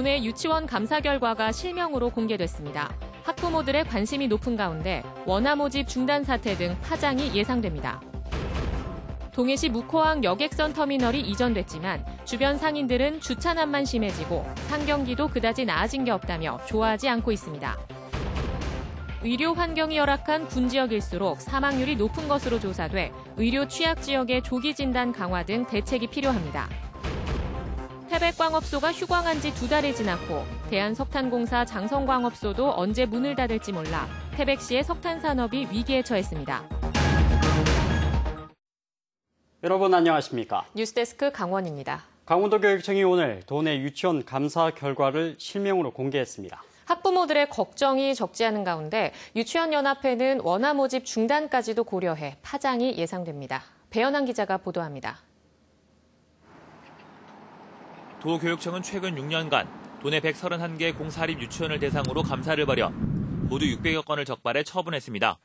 도내 유치원 감사 결과가 실명으로 공개됐습니다. 학부모들의 관심이 높은 가운데 원화 모집 중단 사태 등 파장이 예상됩니다. 동해시 묵호항 여객선 터미널이 이전됐지만 주변 상인들은 주차난만 심해지고 상경기도 그다지 나아진 게 없다며 좋아하지 않고 있습니다. 의료 환경이 열악한 군 지역일수록 사망률이 높은 것으로 조사돼 의료 취약 지역의 조기 진단 강화 등 대책이 필요합니다. 태백광업소가 휴광한 지 두 달이 지났고 대한석탄공사 장성광업소도 언제 문을 닫을지 몰라 태백시의 석탄 산업이 위기에 처했습니다. 여러분 안녕하십니까? 뉴스데스크 강원입니다. 강원도교육청이 오늘 도내 유치원 감사 결과를 실명으로 공개했습니다. 학부모들의 걱정이 적지 않은 가운데 유치원 연합회는 원화 모집 중단까지도 고려해 파장이 예상됩니다. 배현한 기자가 보도합니다. 도교육청은 최근 6년간 도내 131개 공사립 유치원을 대상으로 감사를 벌여 모두 600여 건을 적발해 처분했습니다.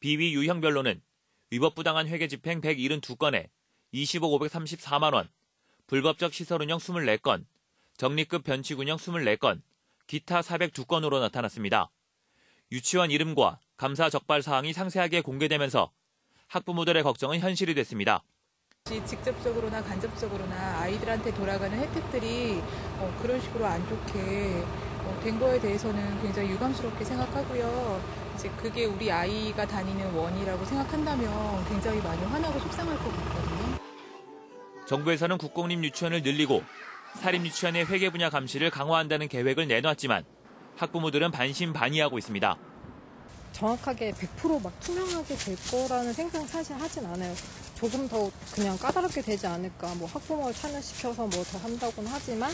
비위 유형별로는 위법 부당한 회계 집행 172건에 20억 534만 원, 불법적 시설 운영 24건, 적립급 변칙 운영 24건, 기타 402건으로 나타났습니다. 유치원 이름과 감사 적발 사항이 상세하게 공개되면서 학부모들의 걱정은 현실이 됐습니다. 직접적으로나 간접적으로나 아이들한테 돌아가는 혜택들이 어, 그런 식으로 안 좋게 어, 된 거에 대해서는 굉장히 유감스럽게 생각하고요. 이제 그게 우리 아이가 다니는 원이라고 생각한다면 굉장히 많이 화나고 속상할 것 같거든요. 정부에서는 국공립 유치원을 늘리고 사립 유치원의 회계 분야 감시를 강화한다는 계획을 내놨지만 학부모들은 반신반의하고 있습니다. 정확하게 100%막 투명하게 될 거라는 생각 사실 하진 않아요. 조금 더 그냥 까다롭게 되지 않을까. 뭐 학부모를 참여시켜서 뭐 더 한다고는 하지만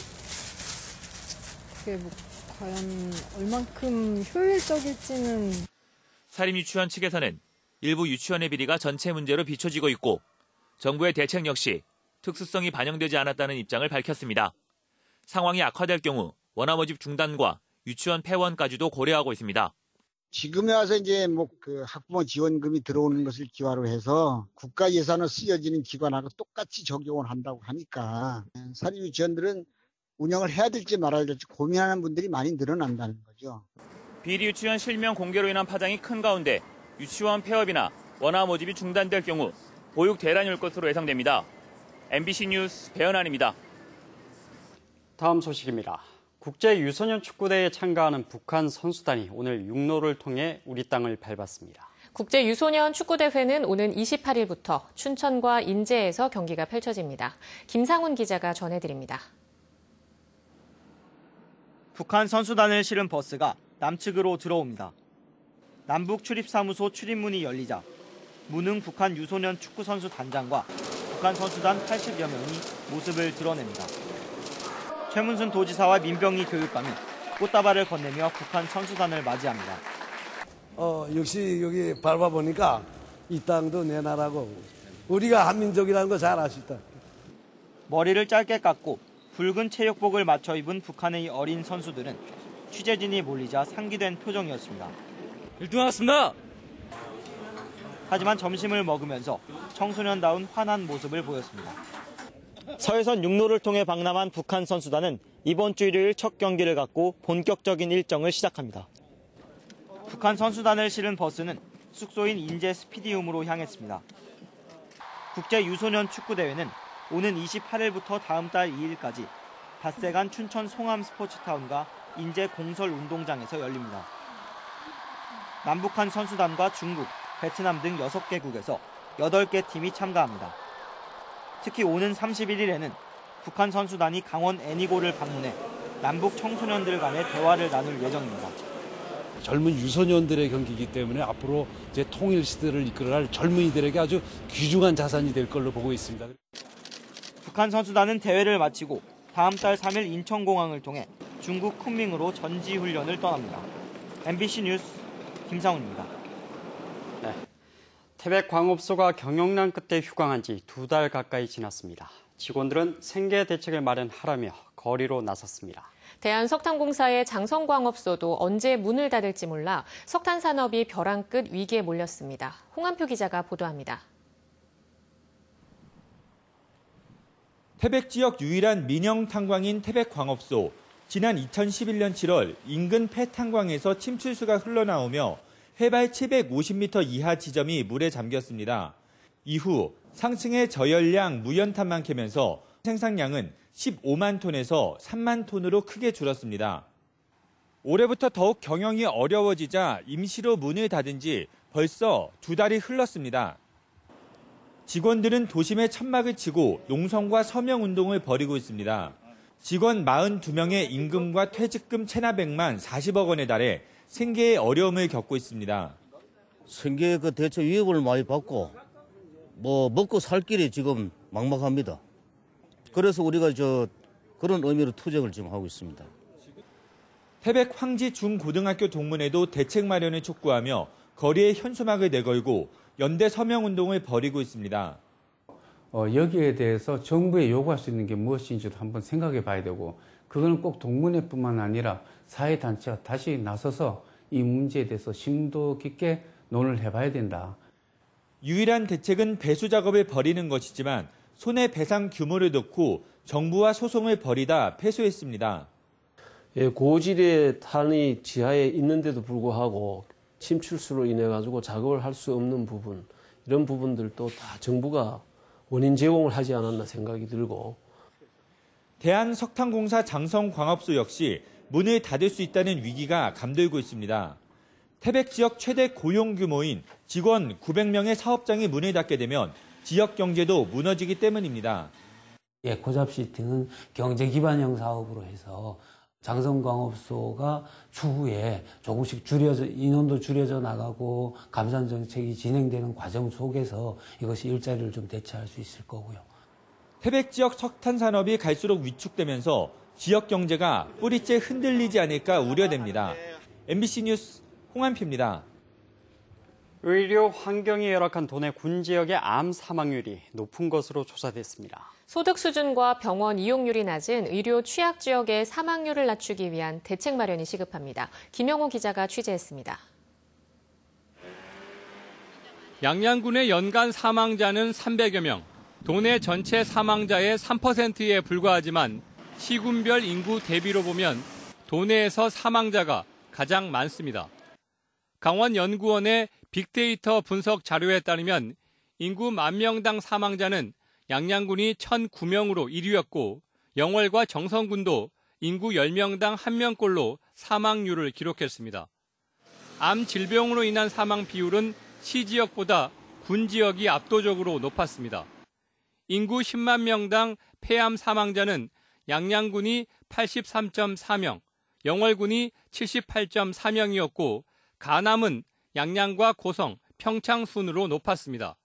그게 뭐 과연 얼만큼 효율적일지는 사립 유치원 측에서는 일부 유치원의 비리가 전체 문제로 비춰지고 있고 정부의 대책 역시 특수성이 반영되지 않았다는 입장을 밝혔습니다. 상황이 악화될 경우 원화 모집 중단과 유치원 폐원까지도 고려하고 있습니다. 지금에 와서 이제 뭐 그 학부모 지원금이 들어오는 것을 기화로 해서 국가 예산을 쓰여지는 기관하고 똑같이 적용을 한다고 하니까 사립 유치원들은 운영을 해야 될지 말아야 될지 고민하는 분들이 많이 늘어난다는 거죠. 비리 유치원 실명 공개로 인한 파장이 큰 가운데 유치원 폐업이나 원화 모집이 중단될 경우 보육 대란이 올 것으로 예상됩니다. MBC 뉴스 배현환입니다. 다음 소식입니다. 국제 유소년 축구대회에 참가하는 북한 선수단이 오늘 육로를 통해 우리 땅을 밟았습니다. 국제 유소년 축구대회는 오는 28일부터 춘천과 인제에서 경기가 펼쳐집니다. 김상훈 기자가 전해드립니다. 북한 선수단을 실은 버스가 남측으로 들어옵니다. 남북 출입사무소 출입문이 열리자 무능 북한 유소년 축구 선수 단장과 북한 선수단 80여 명이 모습을 드러냅니다. 최문순 도지사와 민병희 교육감이 꽃다발을 건네며 북한 선수단을 맞이합니다. 어, 역시 여기 밟아보니까 이 땅도 내 나라고 우리가 한민족이라는 거 잘 아시다. 머리를 짧게 깎고 붉은 체육복을 맞춰 입은 북한의 어린 선수들은 취재진이 몰리자 상기된 표정이었습니다. 1등 왔습니다. 하지만 점심을 먹으면서 청소년다운 환한 모습을 보였습니다. 서해선 육로를 통해 방남한 북한 선수단은 이번 주 일요일 첫 경기를 갖고 본격적인 일정을 시작합니다. 북한 선수단을 실은 버스는 숙소인 인제 스피디움으로 향했습니다. 국제 유소년 축구대회는 오는 28일부터 다음 달 2일까지 닷새간 춘천 송암 스포츠타운과 인제 공설 운동장에서 열립니다. 남북한 선수단과 중국, 베트남 등 6개국에서 8개 팀이 참가합니다. 특히 오는 31일에는 북한 선수단이 강원 애니고를 방문해 남북 청소년들 간의 대화를 나눌 예정입니다. 젊은 유소년들의 경기이기 때문에 앞으로 제 통일 시대를 이끌어갈 젊은이들에게 아주 귀중한 자산이 될 걸로 보고 있습니다. 북한 선수단은 대회를 마치고 다음 달 3일 인천공항을 통해 중국 쿤밍으로 전지훈련을 떠납니다. MBC 뉴스 김상훈입니다. 네. 태백 광업소가 경영난 끝에 휴강한 지 두 달 가까이 지났습니다. 직원들은 생계 대책을 마련하라며 거리로 나섰습니다. 대한석탄공사의 장성광업소도 언제 문을 닫을지 몰라 석탄 산업이 벼랑 끝 위기에 몰렸습니다. 홍한표 기자가 보도합니다. 태백 지역 유일한 민영 탄광인 태백 광업소. 지난 2011년 7월 인근 폐탄광에서 침출수가 흘러나오며 해발 750m 이하 지점이 물에 잠겼습니다. 이후 상층의 저열량 무연탄만 캐면서 생산량은 15만 톤에서 3만 톤으로 크게 줄었습니다. 올해부터 더욱 경영이 어려워지자 임시로 문을 닫은 지 벌써 두 달이 흘렀습니다. 직원들은 도심에 천막을 치고 농성과 서명 운동을 벌이고 있습니다. 직원 42명의 임금과 퇴직금 체납액만 40억 원에 달해 생계에 어려움을 겪고 있습니다. 생계 그 대체 위협을 많이 받고 뭐 먹고 살 길이 지금 막막합니다. 그래서 우리가 저 그런 의미로 투쟁을 지금 하고 있습니다. 태백 황지 중고등학교 동문회도 대책 마련을 촉구하며 거리에 현수막을 내걸고 연대 서명 운동을 벌이고 있습니다. 어, 여기에 대해서 정부에 요구할 수 있는 게 무엇인지도 한번 생각해 봐야 되고 그거는 꼭 동문회뿐만 아니라 사회단체가 다시 나서서 이 문제에 대해서 심도 깊게 논의를 해봐야 된다. 유일한 대책은 배수 작업을 벌이는 것이지만 손해배상 규모를 놓고 정부와 소송을 벌이다 패소했습니다. 예, 고질의 탄이 지하에 있는데도 불구하고 침출수로 인해 가지고 작업을 할 수 없는 부분 이런 부분들도 다 정부가 원인 제공을 하지 않았나 생각이 들고 대한석탄공사 장성광업소 역시 문을 닫을 수 있다는 위기가 감돌고 있습니다. 태백 지역 최대 고용 규모인 직원 900명의 사업장이 문을 닫게 되면 지역 경제도 무너지기 때문입니다. 예, 고잡시티는 경제 기반형 사업으로 해서 장성광업소가 추후에 조금씩 줄여져 인원도 줄여져 나가고 감산 정책이 진행되는 과정 속에서 이것이 일자리를 좀 대체할 수 있을 거고요. 태백 지역 석탄 산업이 갈수록 위축되면서 지역 경제가 뿌리째 흔들리지 않을까 우려됩니다. MBC 뉴스 홍한표입니다. 의료 환경이 열악한 도내 군 지역의 암 사망률이 높은 것으로 조사됐습니다. 소득 수준과 병원 이용률이 낮은 의료 취약 지역의 사망률을 낮추기 위한 대책 마련이 시급합니다. 김영호 기자가 취재했습니다. 양양군의 연간 사망자는 300여 명, 도내 전체 사망자의 3%에 불과하지만 시군별 인구 대비로 보면 도내에서 사망자가 가장 많습니다. 강원연구원의 빅데이터 분석 자료에 따르면 인구 만 명당 사망자는 양양군이 1,009명으로 1위였고 영월과 정선군도 인구 10명당 1명꼴로 사망률을 기록했습니다. 암 질병으로 인한 사망 비율은 시 지역보다 군 지역이 압도적으로 높았습니다. 인구 10만 명당 폐암 사망자는 양양군이 83.4명, 영월군이 78.4명이었고 가남은 양양과 고성, 평창 순으로 높았습니다.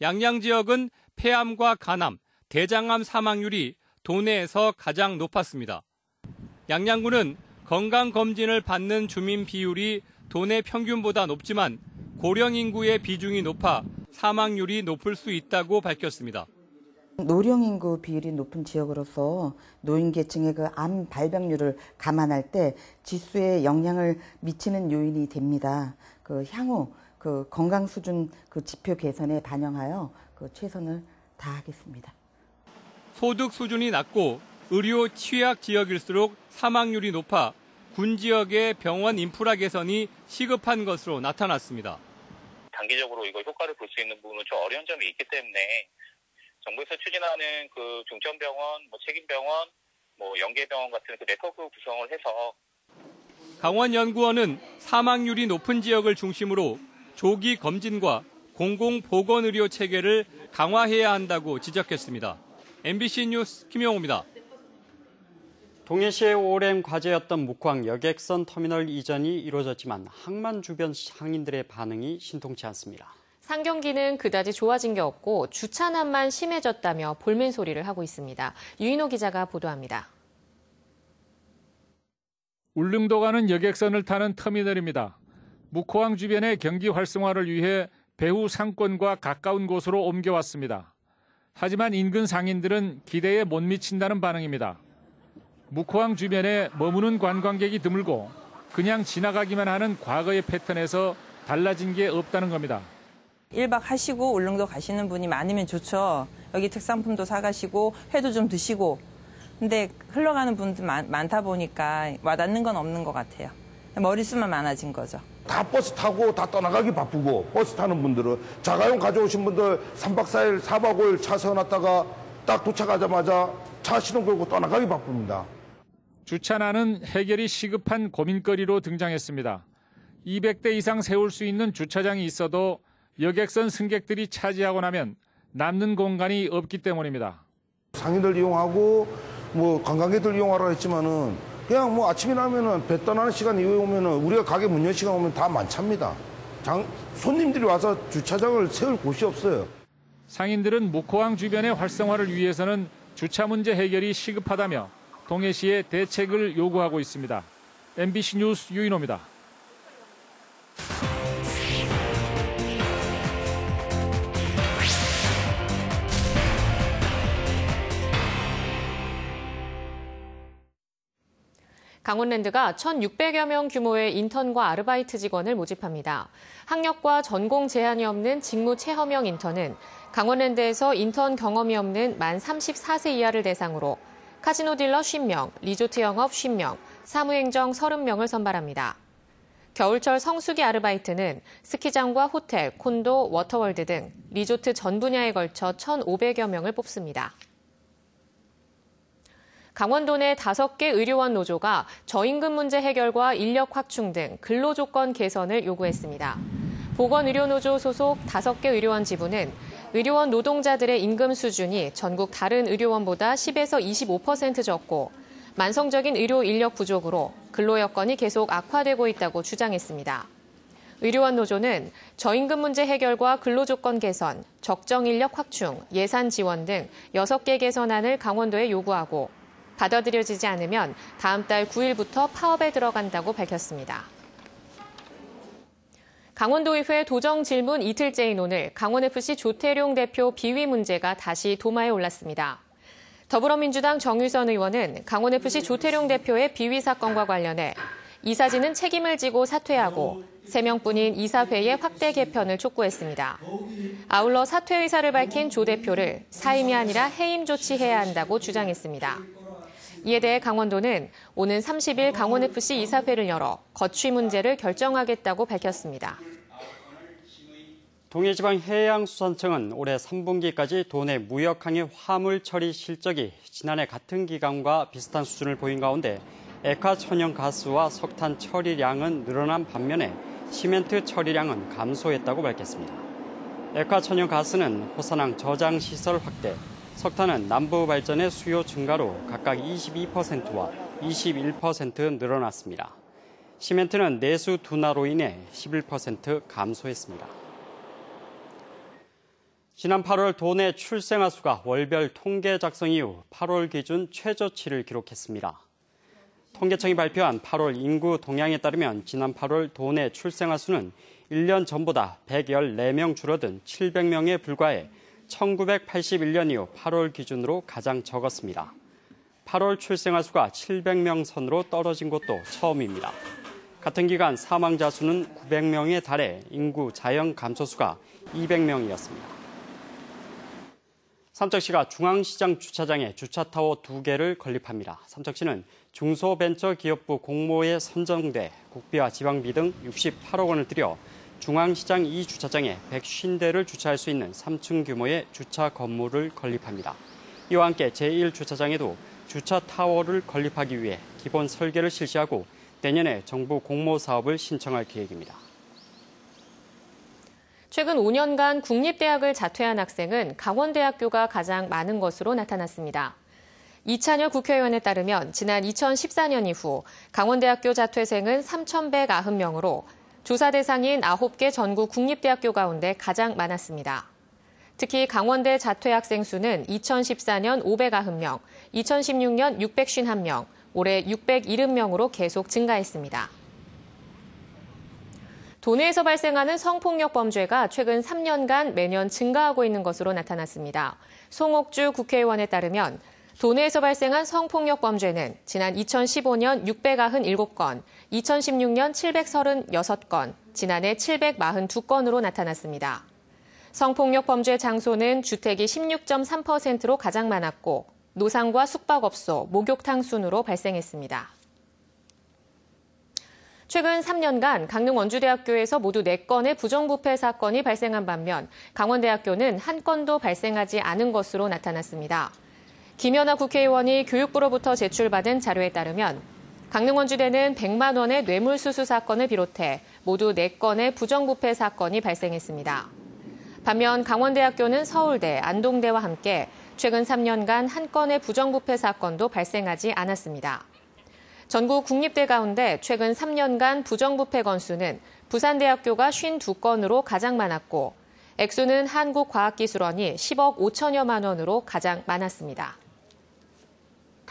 양양 지역은 폐암과 간암, 대장암 사망률이 도내에서 가장 높았습니다. 양양군은 건강검진을 받는 주민 비율이 도내 평균보다 높지만 고령 인구의 비중이 높아 사망률이 높을 수 있다고 밝혔습니다. 노령 인구 비율이 높은 지역으로서 노인 계층의 그 암 발병률을 감안할 때 지수에 영향을 미치는 요인이 됩니다. 그 향후 그 건강 수준 그 지표 개선에 반영하여 그 최선을 다하겠습니다. 소득 수준이 낮고 의료 취약 지역일수록 사망률이 높아 군 지역의 병원 인프라 개선이 시급한 것으로 나타났습니다. 단기적으로 이거 효과를 볼 수 있는 부분은 좀 어려운 점이 있기 때문에 정부에서 추진하는 그 중점병원, 뭐 책임병원, 뭐 연계병원 같은 그 네트워크 구성을 해서 강원연구원은 사망률이 높은 지역을 중심으로 조기 검진과 공공보건의료 체계를 강화해야 한다고 지적했습니다. MBC 뉴스 김영호입니다. 동해시의 오랜 과제였던 묵광 여객선 터미널 이전이 이루어졌지만 항만 주변 상인들의 반응이 신통치 않습니다. 상경기는 그다지 좋아진 게 없고 주차난만 심해졌다며 볼멘 소리를 하고 있습니다. 유인호 기자가 보도합니다. 울릉도 가는 여객선을 타는 터미널입니다. 묵호항 주변의 경기 활성화를 위해 배후 상권과 가까운 곳으로 옮겨왔습니다. 하지만 인근 상인들은 기대에 못 미친다는 반응입니다. 묵호항 주변에 머무는 관광객이 드물고 그냥 지나가기만 하는 과거의 패턴에서 달라진 게 없다는 겁니다. 1박 하시고 울릉도 가시는 분이 많으면 좋죠. 여기 특산품도 사가시고 회도 좀 드시고. 근데 흘러가는 분들 많, 많다 보니까 와닿는 건 없는 것 같아요. 머릿수만 많아진 거죠. 다 버스 타고 다 떠나가기 바쁘고 버스 타는 분들은 자가용 가져오신 분들 3박 4일, 4박 5일 차 세워놨다가 딱 도착하자마자 차 시동 걸고 떠나가기 바쁩니다. 주차난은 해결이 시급한 고민거리로 등장했습니다. 200대 이상 세울 수 있는 주차장이 있어도 여객선 승객들이 차지하고 나면 남는 공간이 없기 때문입니다. 상인들 이용하고 뭐 관광객들 이용하라 했지만은 그냥 뭐 아침에 나면은 배 떠나는 시간 이후에 오면은 우리가 가게 문연 시간 오면 다 많답니다. 장, 손님들이 와서 주차장을 세울 곳이 없어요. 상인들은 묵호항 주변의 활성화를 위해서는 주차 문제 해결이 시급하다며 동해시에 대책을 요구하고 있습니다. MBC 뉴스 유인호입니다. 강원랜드가 1,600여 명 규모의 인턴과 아르바이트 직원을 모집합니다. 학력과 전공 제한이 없는 직무 체험형 인턴은 강원랜드에서 인턴 경험이 없는 만 34세 이하를 대상으로 카지노 딜러 50명, 리조트 영업 50명, 사무행정 30명을 선발합니다. 겨울철 성수기 아르바이트는 스키장과 호텔, 콘도, 워터월드 등 리조트 전 분야에 걸쳐 1,500여 명을 뽑습니다. 강원도 내 5개 의료원 노조가 저임금 문제 해결과 인력 확충 등 근로 조건 개선을 요구했습니다. 보건의료노조 소속 5개 의료원 지부는 의료원 노동자들의 임금 수준이 전국 다른 의료원보다 10에서 25% 적고 만성적인 의료 인력 부족으로 근로 여건이 계속 악화되고 있다고 주장했습니다. 의료원 노조는 저임금 문제 해결과 근로조건 개선, 적정 인력 확충, 예산 지원 등 6개 개선안을 강원도에 요구하고 받아들여지지 않으면 다음 달 9일부터 파업에 들어간다고 밝혔습니다. 강원도의회 도정 질문 이틀째인 오늘 강원FC 조태룡 대표 비위 문제가 다시 도마에 올랐습니다. 더불어민주당 정유선 의원은 강원FC 조태룡 대표의 비위 사건과 관련해 이사진은 책임을 지고 사퇴하고 3명뿐인 이사회의 확대 개편을 촉구했습니다. 아울러 사퇴 의사를 밝힌 조 대표를 사임이 아니라 해임 조치해야 한다고 주장했습니다. 이에 대해 강원도는 오는 30일 강원FC 이사회를 열어 거취 문제를 결정하겠다고 밝혔습니다. 동해지방해양수산청은 올해 3분기까지 도내 무역항의 화물 처리 실적이 지난해 같은 기간과 비슷한 수준을 보인 가운데 액화천연가스와 석탄 처리량은 늘어난 반면에 시멘트 처리량은 감소했다고 밝혔습니다. 액화천연가스는 호산항 저장시설 확대, 석탄은 남부 발전의 수요 증가로 각각 22%와 21% 늘어났습니다. 시멘트는 내수 둔화로 인해 11% 감소했습니다. 지난 8월 도내 출생아 수가 월별 통계 작성 이후 8월 기준 최저치를 기록했습니다. 통계청이 발표한 8월 인구 동향에 따르면 지난 8월 도내 출생아 수는 1년 전보다 114명 줄어든 700명에 불과해 1981년 이후 8월 기준으로 가장 적었습니다. 8월 출생아 수가 700명 선으로 떨어진 것도 처음입니다. 같은 기간 사망자 수는 900명에 달해 인구 자연 감소수가 200명이었습니다. 삼척시가 중앙시장 주차장에 주차타워 두 개를 건립합니다. 삼척시는 중소벤처기업부 공모에 선정돼 국비와 지방비 등 68억 원을 들여 중앙시장 2주차장에 150대를 주차할 수 있는 3층 규모의 주차 건물을 건립합니다. 이와 함께 제1주차장에도 주차 타워를 건립하기 위해 기본 설계를 실시하고 내년에 정부 공모 사업을 신청할 계획입니다. 최근 5년간 국립대학을 자퇴한 학생은 강원대학교가 가장 많은 것으로 나타났습니다. 이찬열 국회의원에 따르면 지난 2014년 이후 강원대학교 자퇴생은 3,190명으로 조사 대상인 9개 전국 국립대학교 가운데 가장 많았습니다. 특히 강원대 자퇴 학생 수는 2014년 590명, 2016년 651명, 올해 670명으로 계속 증가했습니다. 도내에서 발생하는 성폭력 범죄가 최근 3년간 매년 증가하고 있는 것으로 나타났습니다. 송옥주 국회의원에 따르면 도내에서 발생한 성폭력 범죄는 지난 2015년 697건, 2016년 736건, 지난해 742건으로 나타났습니다. 성폭력 범죄 장소는 주택이 16.3%로 가장 많았고 노상과 숙박업소, 목욕탕 순으로 발생했습니다. 최근 3년간 강릉 원주대학교에서 모두 4건의 부정부패 사건이 발생한 반면 강원대학교는 한 건도 발생하지 않은 것으로 나타났습니다. 김연아 국회의원이 교육부로부터 제출받은 자료에 따르면 강릉 원주대는 100만 원의 뇌물수수 사건을 비롯해 모두 4건의 부정부패 사건이 발생했습니다. 반면 강원대학교는 서울대, 안동대와 함께 최근 3년간 한 건의 부정부패 사건도 발생하지 않았습니다. 전국 국립대 가운데 최근 3년간 부정부패 건수는 부산대학교가 52건으로 가장 많았고 액수는 한국과학기술원이 10억 5천여만 원으로 가장 많았습니다.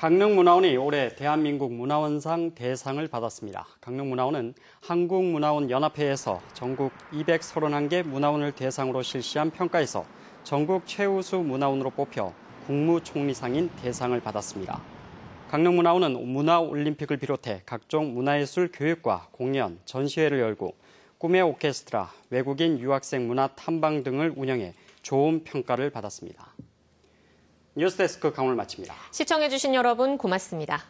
강릉문화원이 올해 대한민국 문화원상 대상을 받았습니다. 강릉문화원은 한국문화원 연합회에서 전국 231개 문화원을 대상으로 실시한 평가에서 전국 최우수 문화원으로 뽑혀 국무총리상인 대상을 받았습니다. 강릉문화원은 문화올림픽을 비롯해 각종 문화예술 교육과 공연, 전시회를 열고 꿈의 오케스트라, 외국인 유학생 문화 탐방 등을 운영해 좋은 평가를 받았습니다. 뉴스데스크 강을 마칩니다. 시청해주신 여러분 고맙습니다.